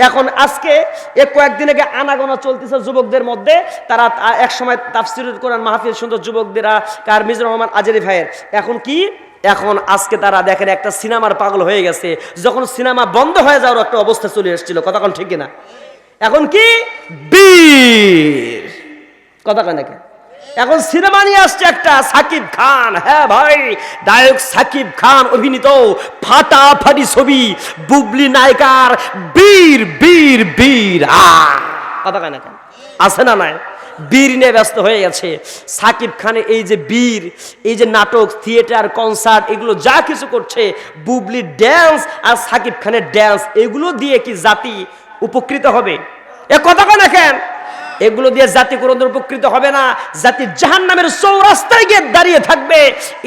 এখন আজকে এ কয়েকদিন আগে আনাগোনা চলতেছে যুবকদের মধ্যে। তারা তা- এক সময় তাফসির কোরআন মাহফিল সুন্দর যুবকদেরা, কার মিজুর রহমান আজারি ভাইয়ের। এখন কি? এখন আজকে তারা দেখেন একটা সিনেমার পাগল হয়ে গেছে। যখন সিনেমা বন্ধ হয়ে যাওয়ার একটা অবস্থা চলে এসেছিল। কথা কোন ঠিক না এখন কি? বীর। কথা কয় নাকি এখন সিনেমা নিয়ে আসছে একটা সাকিব খান। হ্যাঁ ভাই নায়ক সাকিব খান, অভিনীত ফাটাফাটি ছবি, বুবলি নায়িকার বীর বীর বীর। কথা কয় না কেন? আছে না নাই? বীর নিয়ে ব্যস্ত হয়ে গেছে। সাকিব খানের এই যে বীর, এই যে নাটক, থিয়েটার, কনসার্ট, এগুলো যা কিছু করছে, বুবলি ড্যান্স আর সাকিব খানের ড্যান্স এগুলো দিয়ে কি জাতি উপকৃত হবে? এ কথা কয় না কেন? এগুলো দিয়ে জাতি কোনোদিন উপকৃত হবে না। জাতি জাহান নামের চৌরাস্তায় গিয়ে দাঁড়িয়ে থাকবে।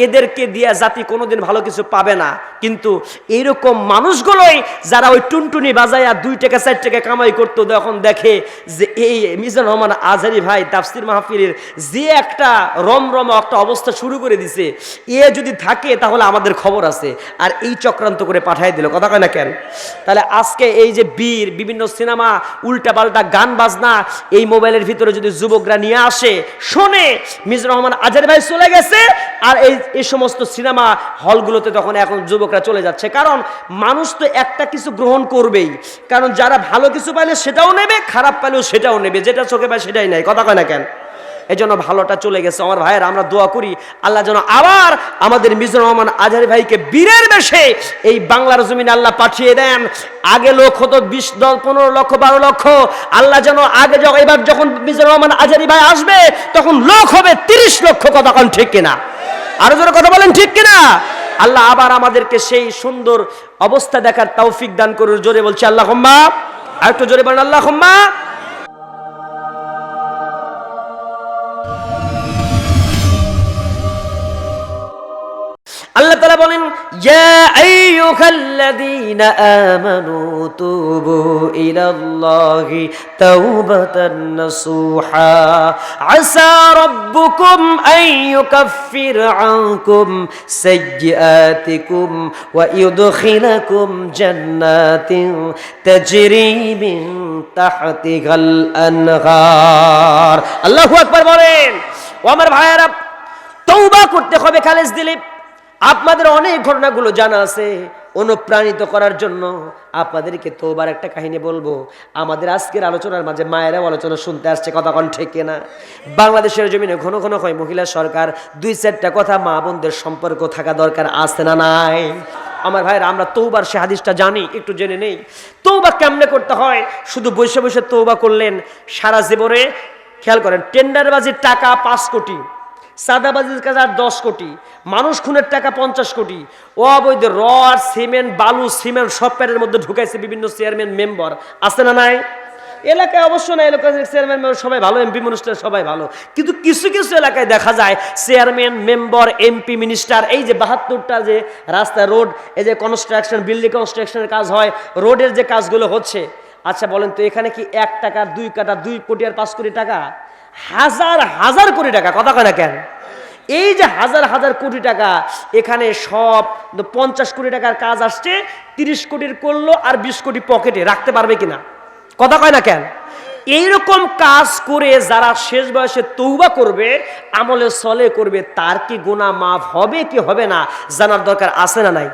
এদেরকে দিয়ে জাতি কোনোদিন ভালো কিছু পাবে না। কিন্তু এইরকম মানুষগুলোই যারা ওই টুনটুনি বাজায়া দুই টাকা, চার টাকা কামাই করতো, তখন দেখে যে এই মিজান রহমান আজহারি ভাই তাফসির মাহফিলের যে একটা রমরম একটা অবস্থা শুরু করে দিছে। এ যদি থাকে তাহলে আমাদের খবর আছে। আর এই চক্রান্ত করে পাঠাই দিল। কথা কয় না কেন? তাহলে আজকে এই যে বীর, বিভিন্ন সিনেমা, উল্টাপাল্টা গান বাজনা, এই মোবাইলের ভিতরে যদি যুবকরা নিয়ে আসে, শোনে মিজর রহমান আজের ভাই চলে গেছে, আর এই এই সমস্ত সিনেমা হলগুলোতে তখন এখন যুবকরা চলে যাচ্ছে। কারণ মানুষ তো একটা কিছু গ্রহণ করবেই। কারণ যারা ভালো কিছু পাইলে সেটাও নেবে, খারাপ পাইলেও সেটাও নেবে। যেটা চোখে পায় সেটাই নেয় কথা কয় না কেন? এই জন্য ভালোটা চলে গেছে। আমার ভাইয়ের, আমরা দোয়া করি, আল্লাহ যেন আবার আমাদের মিজুর রহমান আজহারি ভাইকে বীরের বেশে এই বাংলার জমিনে আল্লাহ পাঠিয়ে দেন। আগে লোক হতো বিশ দশ পনেরো লক্ষ, বারো লক্ষ। আল্লাহ যেন আগে এবার যখন মিজুর রহমান আজহারি ভাই আসবে, তখন লোক হবে তিরিশ লক্ষ কথা কোন ঠিক কিনা? আরও জোরে কথা বলেন ঠিক কিনা? আল্লাহ আবার আমাদেরকে সেই সুন্দর অবস্থা দেখার তৌফিক দান করুন। জোরে বলছে আল্লাহ আর একটু জোরে বলেন আল্লাহ তালা বলেন, ইয়া আইয়ুহাল্লাযীনা আমানু তুবু ইলাল্লাহি তাওবাতান নাসুহা। আসা রাব্বুকুম আন ইউকাফির আনকুম সাইয়্যাতিকুম ওয়া ইউদখিলাকুম জান্নাতিন তাজরি মিন তাহতিহাল আনহার। আল্লাহু আকবার বলেন, ও আমার ভাইয়েরা তৌবা করতে হবে খালেজ দিলীপ। আপনাদের অনেক ঘটনাগুলো জানা আছে অনুপ্রাণিত করার জন্য। আপনাদেরকে তোবার একটা কাহিনী বলব। আমাদের আজকের আলোচনার মাঝে মায়েরাও আলোচনা শুনতে আসছে, কথা কন ঠিক না বাংলাদেশের জমিনে ঘন ঘন হয় মহিলা সরকার, দুই চারটা কথা মা বোনদের সম্পর্ক থাকা দরকার আছে না নাই? আমার ভাইরা আমরা তৌবার সে হাদিসটা জানি, একটু জেনে নেই। তৌবা কেমনে করতে হয়? শুধু বসে বসে তৌবা করলেন, সারা জীবনে, খেয়াল করেন, টেন্ডারবাজির টাকা পাঁচ কোটি। সাদাবাজির কাছে আর দশ কোটি, মানুষ খুনের টাকা পঞ্চাশ কোটি। অবৈধ রড, সিমেন্ট, বালু, সিমেন্ট সব প্যারের মধ্যে ঢুকাইছে বিভিন্ন চেয়ারম্যান মেম্বার। আছে না নাই? এলাকায় অবশ্য না এলাকায় চেয়ারম্যান মেম্বার সবাই ভালো, এমপি মিনিস্টার সবাই ভালো। কিন্তু কিছু কিছু এলাকায় দেখা যায়, চেয়ারম্যান, মেম্বার, এমপি, মিনিস্টার, এই যে বাহাত্তরটা যে রাস্তা, রোড, এই যে কনস্ট্রাকশন বিল্ডিং কনস্ট্রাকশনের কাজ হয়, রোডের যে কাজগুলো হচ্ছে। আচ্ছা বলেন তো, এখানে কি এক টাকা, দুই কাটা, দুই কোটি আর পাঁচ কোটি টাকা? হাজার হাজার কোটি টাকা, কথা কয় না কেন? এই যে হাজার হাজার কোটি টাকা, এখানে সব পঞ্চাশ কোটি টাকার কাজ আসছে, তিরিশ কোটির করল আর বিশ কোটি পকেটে, রাখতে পারবে কিনা? কথা কয় না কেন? এইরকম কাজ করে যারা শেষ বয়সে তৌবা করবে, আমলে সলে করবে, তার কি গুণা মাফ হবে কি হবে না জানার দরকার আছে না নাই?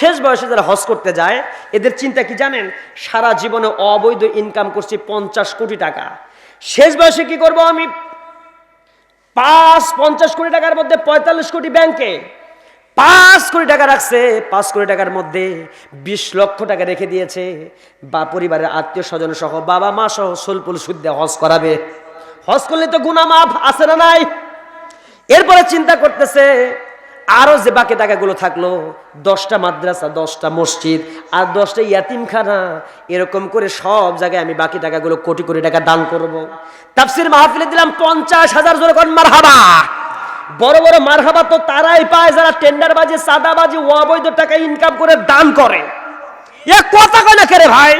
শেষ বয়সে যারা হজ করতে যায়, এদের চিন্তা কি জানেন? সারা জীবনে অবৈধ ইনকাম করছি পঞ্চাশ কোটি টাকা। শেষ বয়সে কি করব আমি? পাঁচ, পঞ্চাশ কোটি টাকার মধ্যে পঁয়তাল্লিশ কোটি ব্যাংকে পাঁচ কোটি টাকা রাখছে। পাঁচ কোটি টাকার মধ্যে বিশ লক্ষ টাকা রেখে দিয়েছে। বা পরিবারের আত্মীয় স্বজন সহ বাবা মা সহ সোলপুল সুদ্ধে হজ করাবে। হজ করলে তো গুনা মাফ আছে না নাই? এরপরে চিন্তা করতেছে আরও যে বাকি টাকাগুলো থাকল, দশটা মাদ্রাসা, দশটা মসজিদ আর দশটা ইয়াতিমখানা, এরকম করে সব জায়গায় আমি বাকি টাকাগুলো কোটি কোটি টাকা দান করব। তাফসির মাহফিলে দিলাম পঞ্চাশ হাজার জোরে মারহাবা। বড় বড় মারহাবা তো তারাই পায় যারা টেন্ডার বাজে, সাদা বাজি, অবৈধ টাকা ইনকাম করে দান করে। এ কথা কয় না কেরে ভাই?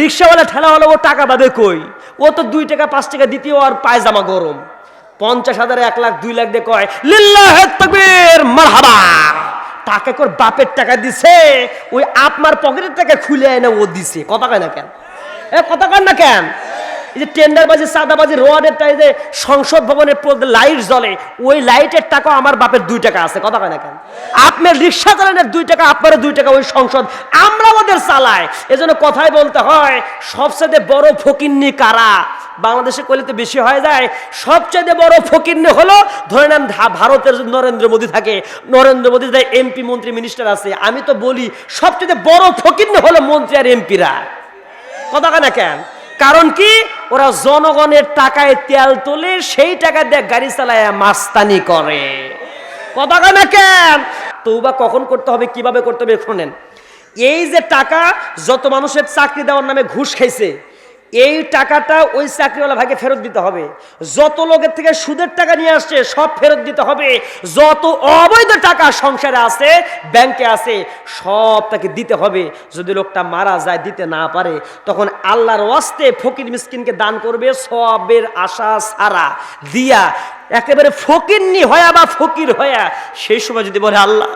রিক্সাওয়ালা ঠেলাওয়ালা, ও টাকা পাবে কই? ও তো দুই টাকা, পাঁচ টাকা দ্বিতীয় আর পায়জামা গরম। পঞ্চাশ হাজার, এক লাখ, দুই লাখ দিয়ে কয়, লিল্লাহ মারহাবা। তাকে কর বাপের টাকা দিছে, ওই আপনার পকেটের টাকা খুলে এনে ও দিছে। কথা কয় না কেন? এ, কথা কয় না কেন? এই যে টেন্ডারবাজি, সাদাবাজি রোয়ারের টাই যে সংসদ ভবনের লাইট জ্বলে, ওই লাইটের টাকা আমার বাপের দুই টাকা আছে, কথা কয় না কেন? আপনার রিক্সা চালানোর দুই টাকা আপনার দুই টাকা ওই সংসদ, আমরা ওদের চালাই। এজন্য কথাই বলতে হয়, সবচেয়ে বড় ফকিন্নি কারা? বাংলাদেশে করলে তো বেশি হয়ে যায়, সবচেয়ে বড় ফকিন্নি হলো, ধরে নেন ভারতের নরেন্দ্র মোদী থাকে, নরেন্দ্র মোদী যে এমপি, মন্ত্রী, মিনিস্টার আছে, আমি তো বলি, সবচেয়ে বড় ফকিন্নি হলো মন্ত্রী আর এমপিরা। কথা কয় না কেন? কারণ কি? ওরা জনগণের টাকায় তেল তোলে, সেই টাকা দিয়ে গাড়ি চালায়, মাস্তানি করে। কথা না কেন? তৌবা কখন করতে হবে, কীভাবে করতে হবে শোনেন। এই যে টাকা, যত মানুষের চাকরি দেওয়ার নামে ঘুষ খাইছে এই টাকাটা ওই চাকরিওয়ালা ভাইকে ফেরত দিতে হবে। যত লোকের থেকে সুদের টাকা নিয়ে আসছে, সব ফেরত দিতে হবে। যত অবৈধ টাকা সংসারে আছে, ব্যাংকে আছে, সব তাকে দিতে হবে। যদি লোকটা মারা যায়, দিতে না পারে, তখন আল্লাহর ওয়াস্তে ফকির মিসকিনকে দান করবে সবের আশা সারা। দিয়া একেবারে ফকিরনি হয়া বা ফকির হয়া, সেই সময় যদি বলে, আল্লাহ,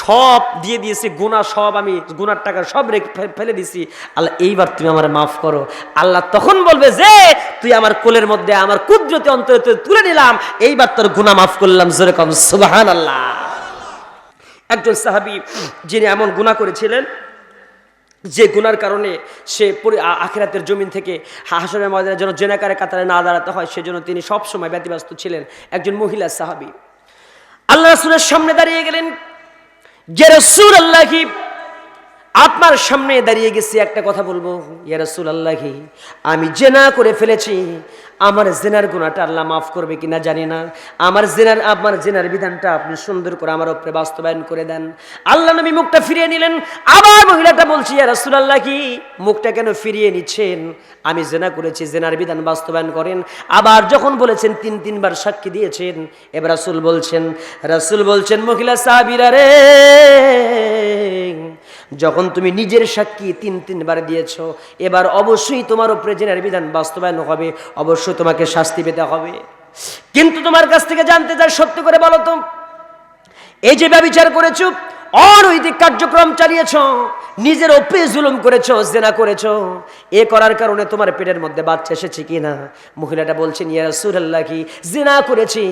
সব দিয়ে দিয়েছি গুণা সব আমি, গুনার টাকা সব রেখে ফেলে দিছি আল্লাহ, এইবার তুমি আমার মাফ করো। আল্লাহ তখন বলবে যে, তুই আমার কোলের মধ্যে, আমার কুদরতি অন্তরে তুলে নিলাম, এইবার তোর গুণা মাফ করলাম। জোরে কম সুবাহান আল্লাহ একজন সাহাবি, যিনি এমন গুণা করেছিলেন যে গুনার কারণে সে আখেরাতের জমিন থেকে হাসনের ময়দানের যেন জেনাকারে কাতারে না দাঁড়াতে হয়, সেজন্য তিনি সবসময় ব্যতিব্যস্ত ছিলেন একজন মহিলা সাহাবি। আল্লাহ রাসুলের সামনে দাঁড়িয়ে গেলেন, যে রসুল আল্লাহি আপনার সামনে দাঁড়িয়ে গেছি, একটা কথা বলব। ইয়া রসুল আল্লাহি আমি জেনা করে ফেলেছি, আমার জেনার গুণাটা আল্লাহ মাফ করবে কিনা জানি না। আমার জেনার আমার জেনার বিধানটা আপনি সুন্দর করে আমার উপরে বাস্তবায়ন করে দেন। আল্লাহ নবী মুখটা ফিরিয়ে নিলেন। আবার মহিলাটা বলছি, ইয়া রসুল আল্লাহ কি মুখটা কেন ফিরিয়ে নিচ্ছেন? আমি জেনা করেছি, জেনার বিধান বাস্তবায়ন করেন। আবার যখন বলেছেন, তিন, তিনবার সাক্ষী দিয়েছেন, এবার রাসুল বলছেন রাসুল বলছেন, মহিলা সাহাবিরা রে যখন তুমি নিজের সাক্ষী তিন তিনবার দিয়েছ, এবার অবশ্যই তোমার উপরে জেনার বিধান বাস্তবায়ন হবে, অবশ্যই তোমাকে শাস্তি পেতে হবে। কিন্তু তোমার কাছ থেকে জানতে চাই, সত্য করে বলো তো, এই যে ব্যবচার করেছ অনৈতিক কার্যক্রম চালিয়েছ, নিজের ওপরে জুলুম করেছ, জেনা করেছ, এ করার কারণে তোমার পেটের মধ্যে বাচ্চা এসেছে কি না মহিলাটা বলছেন, ইয়া রাসূলুল্লাহ কি জেনা করেছি।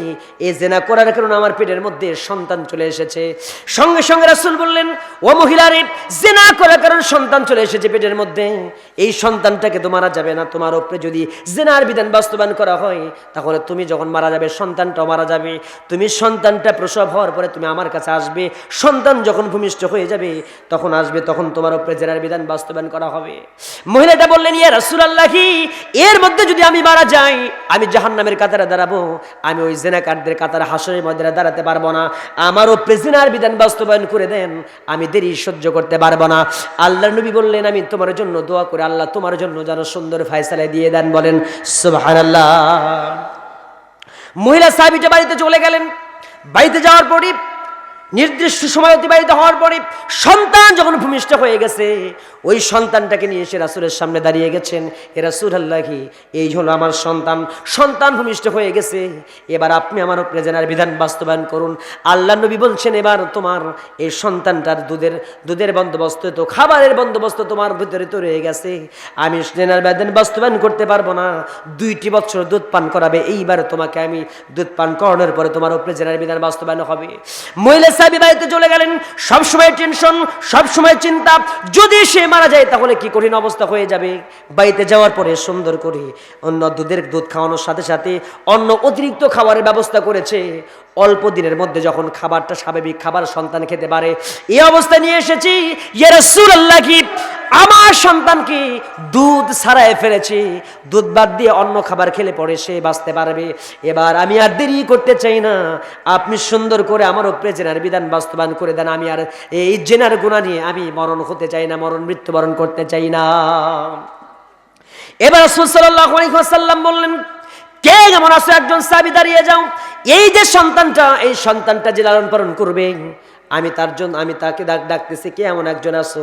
এই জেনা করার কারণে আমার পেটের মধ্যে সন্তান চলে এসেছে। সঙ্গে সঙ্গে রাসূল বললেন, ও মহিলারে, জেনা করার কারণে সন্তান চলে এসেছে পেটের মধ্যে। এই সন্তানটাকে তো মারা যাবে না। তোমার ওপরে যদি জেনার বিধান বাস্তবায়ন করা হয়, তাহলে তুমি যখন মারা যাবে, সন্তানটাও মারা যাবে। তুমি সন্তানটা প্রসব হওয়ার পরে তুমি আমার কাছে আসবে। সন্তান যখন ভূমিষ্ঠ হয়ে যাবে, তখন আসবে, তখন তোমার উপরে জেনার বিধান বাস্তবায়ন করা হবে। মহিলাটা বললেন, ইয়া রাসূলুল্লাহি, এর মধ্যে যদি আমি মারা যাই, আমি জাহান্নামের কাতারে দাঁড়াবো, আমি ওই জেনাকারদের কাতারে হাসরের মধ্যে দাঁড়াতে পারব না। আমার উপরে জেনার বিধান বাস্তবায়ন করে দেন, আমি দেরি সহ্য করতে পারব না। আল্লাহ নবী বললেন, আমি তোমার জন্য দোয়া করে, আল্লাহ তোমার জন্য যেন সুন্দর ফায়সালা দিয়ে দেন। বলেন, সুবহানাল্লাহ। মহিলা সাহাবিটা বাড়িতে চলে গেলেন। বাড়িতে যাওয়ার পরই নির্দিষ্ট সময় অতিবাহিত হওয়ার পরে সন্তান যখন ভূমিষ্ঠ হয়ে গেছে, ওই সন্তানটাকে নিয়ে এসে রাসুলের সামনে দাঁড়িয়ে গেছেন। এ রাসুল আল্লাহি এই হলো আমার সন্তান সন্তান ভূমিষ্ঠ হয়ে গেছে। এবার আপনি আমার উপরে জেনার বিধান বাস্তবায়ন করুন। আল্লাহ নবী বলছেন, এবার তোমার এই সন্তানটার দুধের দুধের বন্দোবস্ত তো, খাবারের বন্দোবস্ত তোমার ভিতরে তো রয়ে গেছে। আমি জেনার বিধান বাস্তবায়ন করতে পারব না। দুইটি বছর দুধ পান করাবে। এইবার তোমাকে আমি দুধ পান করানোর পরে তোমার উপরে জেনার বিধান বাস্তবায়ন হবে। মহিলা সাহেব বাড়িতে চলে গেলেন, সবসময় টেনশন সবসময় চিন্তা। যদি সে মারা যায়, তাহলে কি কঠিন অবস্থা হয়ে যাবে? বাড়িতে যাওয়ার পরে সুন্দর করে অন্য দুধের দুধ খাওয়ানোর সাথে সাথে অন্য অতিরিক্ত খাবারের ব্যবস্থা করেছে। অল্প দিনের মধ্যে যখন খাবারটা স্বাভাবিক খাবার সন্তান খেতে পারে এই অবস্থা নিয়ে এসেছি আমার সন্তানকে দুধ ছাড়াই ফেলেছি। দুধ বাদ দিয়ে অন্য খাবার খেলে পরে সে বাঁচতে পারবে। এবার আমি আর দেরি করতে চাই না। আপনি সুন্দর করে আমার উপরে জেনার বিধান বাস্তবায়ন করে দেন। আমি আর এই জেনার গুণা নিয়ে আমি মরণ হতে চাই না, মরণ মৃত্যুবরণ করতে চাই না। এবার সাল্লাম বললেন, কে যেমন আছো? একজন সাবি দাঁড়িয়ে যাও। এই যে সন্তানটা, এই সন্তানটা যে লালন পালন করবে আমি তার জন্য, আমি তাকে ডাক ডাকতেছি, কে এমন একজন আছো?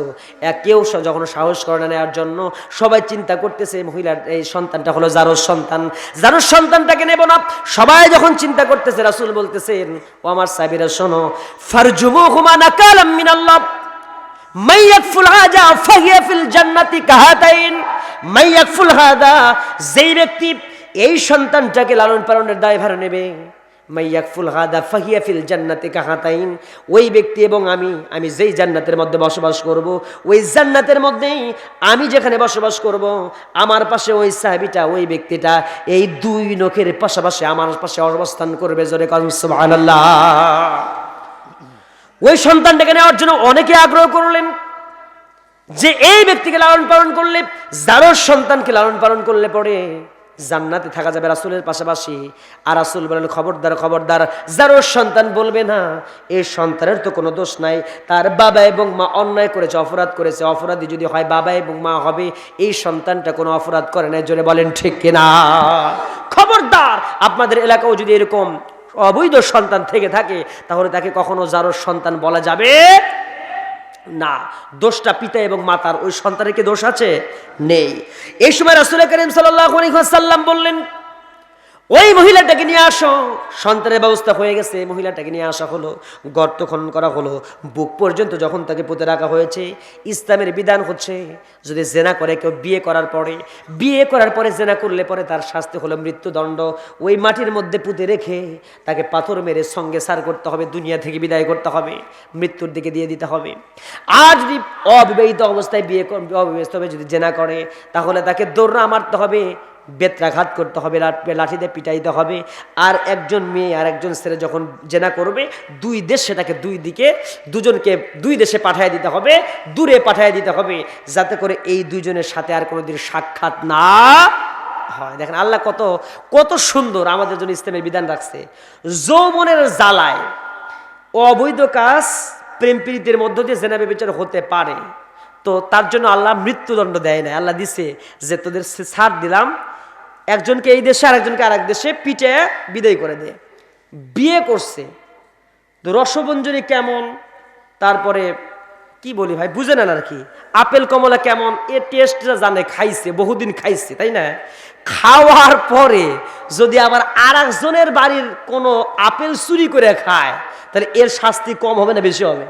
কেউ যখন সাহস করে না নেওয়ার জন্য সবাই চিন্তা করতেছে মহিলার, এই সন্তানটা হলো জারোর সন্তান। জারোর সন্তানটাকে নেব না। সবাই যখন চিন্তা করতেছে, রাসুল বলতেছেন, ও আমার সাবিরা, শোনো ফারজুমু হুমা নাকালাম মিনাল্লাহ। যেই ব্যক্তি এই সন্তানটাকে লালন পালনের দায়ভার নেবে। মাইয়াকফুল হাদা ফাহিয়া ফিল জান্নাতি কাহাতাইন। ওই ব্যক্তি এবং আমি আমি যেই জান্নাতের মধ্যে বসবাস করব, ওই জান্নাতের মধ্যেই আমি যেখানে বসবাস করব, আমার পাশে ওই সাহাবিটা, ওই ব্যক্তিটা এই দুই নখের পাশাপাশি আমার পাশে অবস্থান করবে জোরে সুবহানাল্লাহ। ওই সন্তানটাকে নেওয়ার জন্য অনেকে আগ্রহ করলেন যে এই ব্যক্তিকে লালন পালন করলে যারোর সন্তানকে লালন পালন করলে পরে জান্নাতে থাকা যাবে রাসুলের পাশাপাশি। আর রাসুল বলেন, খবরদার খবরদার যারোর সন্তান বলবে না এই সন্তানের তো কোনো দোষ নাই। তার বাবা এবং মা অন্যায় করেছে, অপরাধ করেছে। অপরাধী যদি হয়, বাবা এবং মা হবে, এই সন্তানটা কোনো অপরাধ করে না জোরে বলেন, ঠিক কিনা খবরদার, আপনাদের এলাকাও যদি এরকম অবৈধ সন্তান থেকে থাকে, তাহলে তাকে কখনো যারোর সন্তান বলা যাবে না, দোষটা পিতা এবং মাতার ওই সন্তানের কি দোষ আছে? নেই। এই সময় রাসুল করিম সাল্লাম বললেন ওই মহিলাটাকে নিয়ে আসো। সন্তানের ব্যবস্থা হয়ে গেছে, মহিলাটাকে নিয়ে আসা হলো, গর্ত খনন করা হলো। বুক পর্যন্ত যখন তাকে পুঁতে রাখা হয়েছে, ইসলামের বিধান হচ্ছে, যদি জেনা করে, কেউ বিয়ে করার পরে, বিয়ে করার পরে জেনা করলে পরে তার শাস্তি হলো মৃত্যুদণ্ড। ওই মাটির মধ্যে পুঁতে রেখে তাকে পাথর মেরে সঙ্গে সার করতে হবে, দুনিয়া থেকে বিদায় করতে হবে, মৃত্যুর দিকে দিয়ে দিতে হবে। আর যদি অবিবাহিত অবস্থায় বিয়ে অবিবাহিত হবে যদি জেনা করে, তাহলে তাকে দৌড়া মারতে হবে বেত্রাঘাত করতে হবে লাঠিতে পিটাইতে হবে। আর একজন মেয়ে আর একজন ছেলে যখন জেনা করবে, দুই দেশ সেটাকে দুই দিকে, দুজনকে দুই দেশে পাঠিয়ে দিতে হবে, দূরে পাঠিয়ে দিতে হবে, যাতে করে এই দুইজনের সাথে আর কোনোদিন সাক্ষাৎ না হয়। দেখেন আল্লাহ কত কত সুন্দর আমাদের জন্য ইসলামের বিধান রাখছে। যৌবনের জ্বালায় অবৈধ কাজ প্রেম প্রীতির মধ্য দিয়ে জেনা বিচার হতে পারে। তো তার জন্য আল্লাহ মৃত্যুদণ্ড দেয় না আল্লাহ দিছে যে তোদের ছাড় দিলাম একজনকে এই দেশে, আরেকজনকে আরেক দেশে পিঠে বিদায় করে দে বিয়ে করছে। তো রসবঞ্জনী কেমন? তারপরে কি বলি ভাই, বুঝে নেন আর কি? আপেল, কমলা কেমন? এ টেস্টটা জানে, খাইছে, বহুদিন খাইছে, তাই না? খাওয়ার পরে যদি আবার আর একজনের বাড়ির কোনো আপেল চুরি করে খায়, তাহলে এর শাস্তি কম হবে না, বেশি হবে?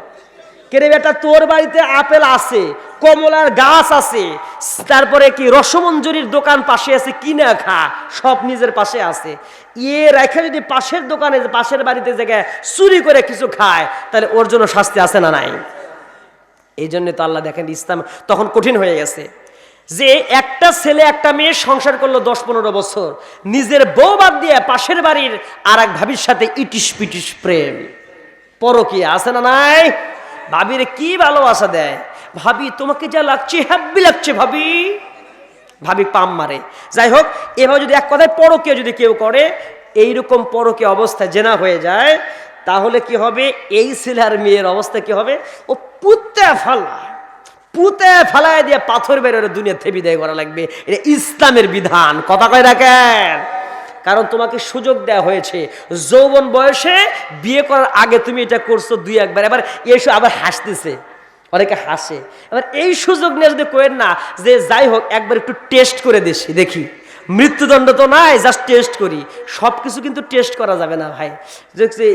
কেরে বেটা, তোর বাড়িতে আপেল আছে কমলার গাছ আছে, তারপরে কি রসমঞ্জরির দোকান পাশে আছে কিনা খা, সব নিজের পাশে আছে। ইয়ে রেখে যদি পাশের দোকানে, পাশের বাড়িতে জায়গায় চুরি করে কিছু খায়, তাহলে ওর জন্য শাস্তি আছে না নাই? এই জন্য তো আল্লাহ দেখেন ইসলাম তখন কঠিন হয়ে গেছে। যে একটা ছেলে, একটা মেয়ে সংসার করল দশ পনেরো বছর, নিজের বউ বাদ দিয়ে পাশের বাড়ির আর এক ভাবির সাথে ইটিস পিটিস প্রেম। পরকি আছে না নাই? ভাবির কি ভালোবাসা দেয়? ভাবি, তোমাকে যা লাগছে হ্যাপি লাগছে ভাবি। ভাবি পাম মারে। যাই হোক, এভাবে যদি এক কথায় পরকে যদি কেউ করে, এইরকম পরকে অবস্থা জেনা হয়ে যায়, তাহলে কি হবে? এই ছেলে আর মেয়ের অবস্থা কি হবে? ও পুতে ফালা, পুঁতে ফালায় দিয়ে পাথর বেরোরে দুনিয়া থেকে বিদায় করা লাগবে। এটা ইসলামের বিধান, কথা কয় রাখেন। কারণ তোমাকে সুযোগ দেওয়া হয়েছে। যৌবন বয়সে বিয়ে করার আগে তুমি এটা করছ দুই একবার। এবার এসে আবার হাসতেছে। অনেকে হাসে। এবার এই সুযোগ নিয়ে যদি কোয়েন না যে যাই হোক, একবার একটু টেস্ট করে দেখি দেখি। মৃত্যুদণ্ড তো নাই জাস্ট টেস্ট করি। সব কিছু কিন্তু টেস্ট করা যাবে না ভাই।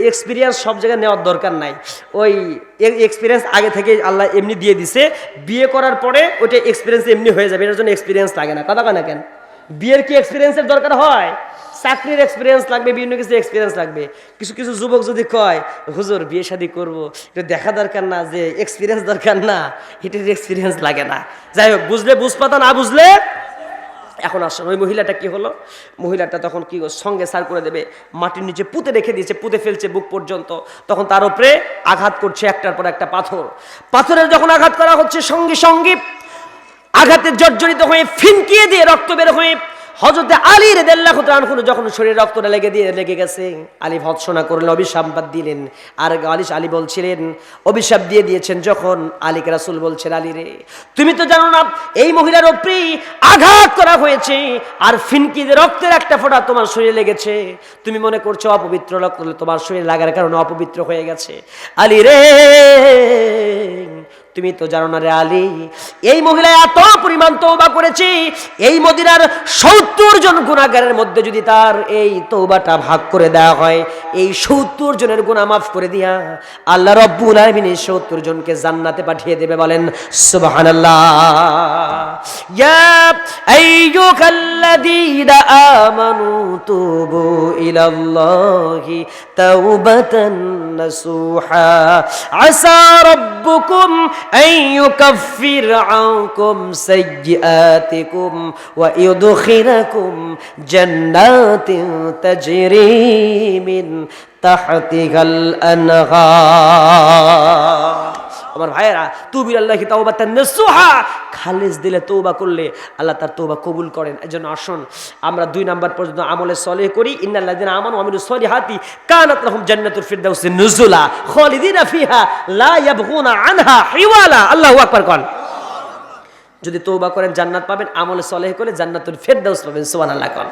এক্সপিরিয়েন্স সব জায়গায় নেওয়ার দরকার নাই। ওই এক্সপিরিয়েন্স আগে থেকে আল্লাহ এমনি দিয়ে দিছে। বিয়ে করার পরে ওইটা এক্সপিরিয়েন্স এমনি হয়ে যাবে। এটার জন্য এক্সপিরিয়েন্স লাগে না। কথা কয় না কেন? বিয়ের কি এক্সপিরিয়েন্সের দরকার হয়? চাকরির এক্সপিরিয়েন্স লাগবে, বিভিন্ন কিছু এক্সপিরিয়েন্স লাগবে। কিছু কিছু যুবক যদি কয়, হুজুর, বিয়ে শাদী করব। এটা দেখা দরকার না যে এক্সপিরিয়েন্স দরকার না এটার এক্সপিরিয়েন্স লাগে না। যাই হোক, বুঝলে বুঝপাতা, না বুঝলে? এখন আসুন, ওই মহিলাটা কি হলো? মহিলাটা তখন কি সঙ্গে সার করে দেবে, মাটির নিচে পুঁতে রেখে দিয়েছে, পুঁতে ফেলছে বুক পর্যন্ত। তখন তার উপরে আঘাত করছে একটার পর একটা পাথর। পাথরের যখন আঘাত করা হচ্ছে, সঙ্গে সঙ্গে আঘাতে জর্জরিত হয়ে ফিনকিয়ে দিয়ে রক্ত বের হয়ে হজরতে আলী রেদাল্লাহ তাআলা যখন শরীরে রক্তটা লেগে দিয়ে লেগে গেছে, আলী ভৎসনা করলেন, অভিশাপ দিলেন। আর আলী আলী বলছিলেন, অভিশাপ দিয়ে দিয়েছেন যখন আলীকে রাসূল বলছেন, আলী রে, তুমি তো জানো না, এই মহিলার উপরে আঘাত করা হয়েছে, আর ফিনকি রক্তের একটা ফোঁটা তোমার শরীরে লেগেছে। তুমি মনে করছ অপবিত্র রক্ত তোমার শরীরে লাগার কারণে অপবিত্র হয়ে গেছে? আলী রে তুমি তো জানো না রে আলী, এই মহিলা এত পরিমাণ তৌবা করেছে, এই মদিনার সত্তর জন গুণাগারের মধ্যে যদি তার এই তৌবাটা ভাগ করে দেওয়া হয়, এই সত্তর জনের গুণা মাফ করে দিয়া আল্লাহ রব্বুল আলমিন এই সত্তর জনকে জান্নাতে পাঠিয়ে দেবে বলেন আইয়ুহাল্লাযীনা আমানু তুবু ইলাল্লাহি তাওবাতান নাসুহা, আসা রাব্বুকুম يكفر عنكم سيئاتكم ويدخلكم جنات تجري من تحتها الأنهار. আমার ভাইয়েরা তুবির আল্লাহ তাওবা তান্নাসুহা খালিস দিলে তৌবা করলে আল্লাহ তার তৌবা কবুল করেন। এজন্য আসুন, আমরা দুই নাম্বার পর্যন্ত আমলে সলেহ করি। ইন্নাল্লাযিনা আমানু আমিলু সলিহাতি কানাত লাহুম জান্নাতুল ফিরদাউসি নুজুলা খালিদিনা ফিহা লা ইয়াবগুনা আনহা হিওয়ালা। আল্লাহু আকবার কোন। যদি তৌবা করেন, জান্নাত পাবেন। আমলে সলেহ করে জান্নাতুল ফিরদাউস পাবেন। সুবহানাল্লাহ কোন।